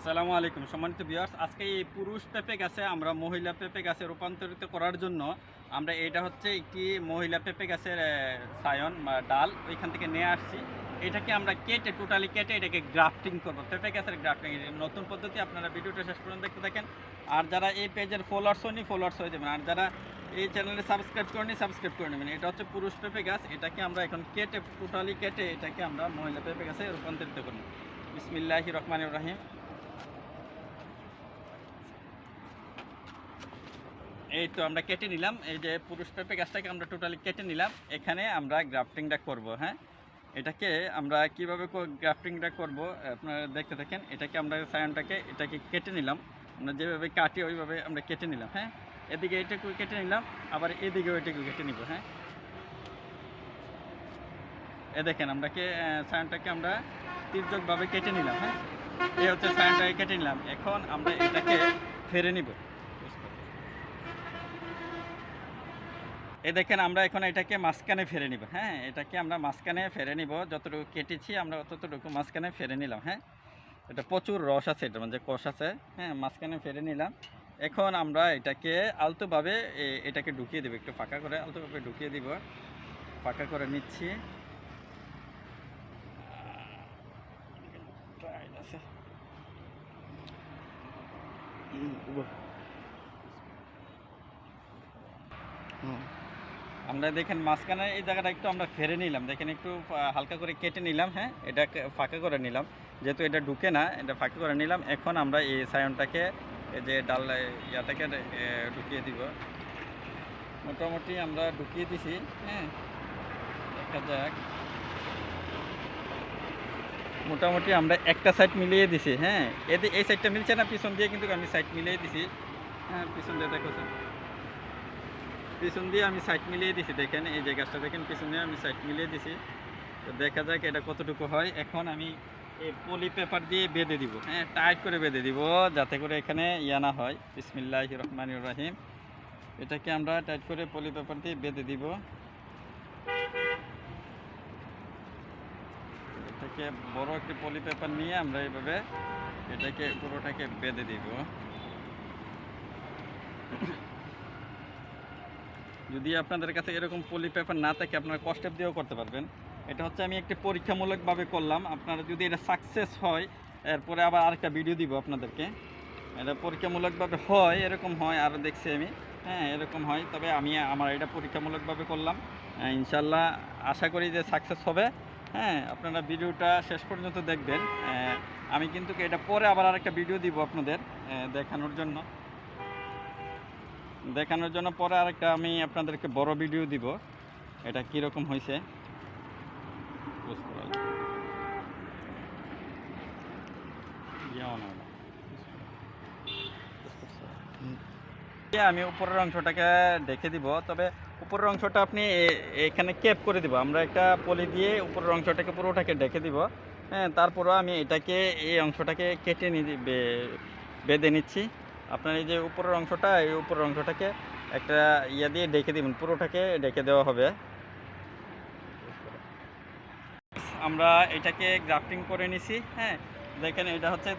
আসসালামু আলাইকুম। সম্মানিত ভিউয়ার্স, আজকে এই পুরুষ পেঁপে গাছে আমরা মহিলা পেঁপে গাছে রূপান্তরিত করার জন্য আমরা এটা হচ্ছে একটি মহিলা পেঁপে গাছের সায়ন বা ডাল ওইখান থেকে নিয়ে আসছি। এটাকে আমরা কেটে টোটালি কেটে এটাকে গ্রাফটিং করব। পেঁপে গাছের গ্রাফটিং নতুন পদ্ধতি, আপনারা ভিডিওটা শেষ পর্যন্ত দেখতে থাকেন। আর যারা এই পেজের ফলোয়ার্স হয়নি ফলোয়ার্স হয়ে যাবেন। আর যারা এই চ্যানেলে সাবস্ক্রাইব করেনি সাবস্ক্রাইব করে নেবেন। এটা হচ্ছে পুরুষ পেঁপে গাছ। এটাকে আমরা এখন কেটে টোটালি কেটে এটাকে আমরা মহিলা পেঁপে গাছে রূপান্তরিত করব। বিসমিল্লাহ রহমান রাহিম। এই তো আমরা কেটে নিলাম। এই যে পুরুষ পেঁপে গাছটাকে আমরা টোটালি কেটে নিলাম। এখানে আমরা গ্রাফটিংটা করব হ্যাঁ? এটাকে আমরা কীভাবে গ্রাফটিংটা করব, আপনারা দেখতে থাকেন। এটাকে আমরা সায়নটাকে, এটাকে কেটে নিলাম। আমরা যেভাবে কাটি, ওইভাবে আমরা কেটে নিলাম হ্যাঁ? এদিকে এটাকে কেটে নিলাম, আবার এদিকেও এটাকে কেটে নিব হ্যাঁ? এ দেখেন আমরা কে সায়নটাকে আমরা তির্যকভাবে কেটে নিলাম হ্যাঁ? এই হচ্ছে সায়নটাকে কেটে নিলাম। এখন আমরা এটাকে ফেরে নিব। এই দেখেন, আমরা এখন এটাকে মাঝখানে ফেরে নিব হ্যাঁ? এটাকে আমরা মাঝখানে ফেরে নিব। যতটুকু কেটেছি, আমরা ততটুকু মাঝখানে ফেরে নিলাম হ্যাঁ? এটা প্রচুর রস আছে এটা মানে কষ আছে হ্যাঁ? মাঝখানে ফেরে নিলাম। এখন আমরা এটাকে আলতোভাবে এটাকে ঢুকিয়ে দেবো, একটু ফাঁকা করে, আলতোভাবে ঢুকিয়ে দিব। ফাঁকা করে নিচ্ছি। আছে। আমরা দেখেন মাঝখানে এই জায়গাটা একটু আমরা ফেরে নিলাম। দেখেন একটু হালকা করে কেটে নিলাম হ্যাঁ? এটা ফাঁকা করে নিলাম। যেহেতু এটা ঢুকে না, এটা ফাঁকা করে নিলাম। এখন আমরা এই সায়নটাকে যে ডাল ইয়াটাকে ঢুকিয়ে দিব। মোটামুটি আমরা ঢুকিয়ে দিছি হ্যাঁ? দেখা যাক। মোটামুটি আমরা একটা সাইড মিলিয়ে দিছি হ্যাঁ? এদি, এই সাইডটা মিলছে না, পিছন দিয়ে কিন্তু আমি সাইড মিলিয়ে দিছি। হ্যাঁ পিছন দিয়ে দেখো পিছন দিয়ে আমি সাইড মিলিয়ে দিছি, দেখেন এই যে গাছটা দেখেন, পিছন দিয়ে আমি সাইড মিলিয়ে দিছি। তো দেখা যাক এটা কতটুকু হয়। এখন আমি এই পলি পেপার দিয়ে বেঁধে দিব হ্যাঁ টাইট করে বেঁধে দিব, যাতে করে এখানে ইয়া না হয়। বিসমিল্লাহ রহমান রাহিম। এটাকে আমরা টাইট করে পলি পেপার দিয়ে বেঁধে দিব। এটাকে বড় একটি পলি পেপার নিয়ে আমরা এইভাবে এটাকে পুরোটাকে বেঁধে দিব। যদি আপনাদের কাছে এরকম পলি পেপার না থাকে, আপনারা কষ্টেপ দিয়েও করতে পারবেন। এটা হচ্ছে আমি একটি পরীক্ষামূলকভাবে করলাম। আপনারা যদি এটা সাকসেস হয়, এরপরে আবার আরেকটা ভিডিও দিব আপনাদেরকে। এটা পরীক্ষামূলকভাবে হয়, এরকম হয় আরও দেখছি আমি। হ্যাঁ এরকম হয়, তবে আমি আমার এটা পরীক্ষামূলকভাবে করলাম। ইনশাল্লাহ আশা করি যে সাকসেস হবে। হ্যাঁ আপনারা ভিডিওটা শেষ পর্যন্ত দেখবেন। আমি কিন্তু এটা পরে আবার আরেকটা ভিডিও দিব আপনাদের দেখানোর জন্য। দেখানোর জন্য পরে আরেকটা আমি আপনাদেরকে বড় ভিডিও দিব। এটা কীরকম হয়েছে বুঝতে আমি উপরের অংশটাকে ডেকে দিব। তবে উপরের অংশটা আপনি এখানে ক্যাপ করে দিব। আমরা একটা পলি দিয়ে উপরের অংশটাকে পুরোটাকে ডেকে দিব। হ্যাঁ তারপরেও আমি এটাকে, এই অংশটাকে কেটে বেঁধে নিচ্ছি। আপনার এই যে উপরের অংশটা, এই উপরের অংশটাকে একটা ইয়া দিয়ে ডেকে দিবেন, পুরোটাকে ডেকে দেওয়া হবে। আমরা এটাকে গ্রাফটিং করে নিছি হ্যাঁ। দেখেন, এটা হচ্ছে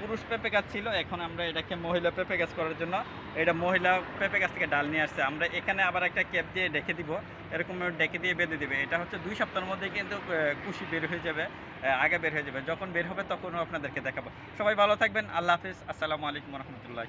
পুরুষ পেঁপে গাছ ছিল, এখন আমরা এটাকে মহিলা পেঁপে গাছ করার জন্য এটা মহিলা পেঁপে গাছ থেকে ডাল নিয়ে আসছে। আমরা এখানে আবার একটা ক্যাপ দিয়ে ডেকে দিব, এরকম ডেকে দিয়ে বেঁধে দিবে। এটা হচ্ছে দুই সপ্তাহের মধ্যে কিন্তু কুশি বের হয়ে যাবে আগে বের হয়ে যাবে। যখন বের হবে তখনও আপনাদেরকে দেখাবো। সবাই ভালো থাকবেন, আল্লাহ হাফিজ, আসসালামু আলাইকুম রহমতুল্লাহ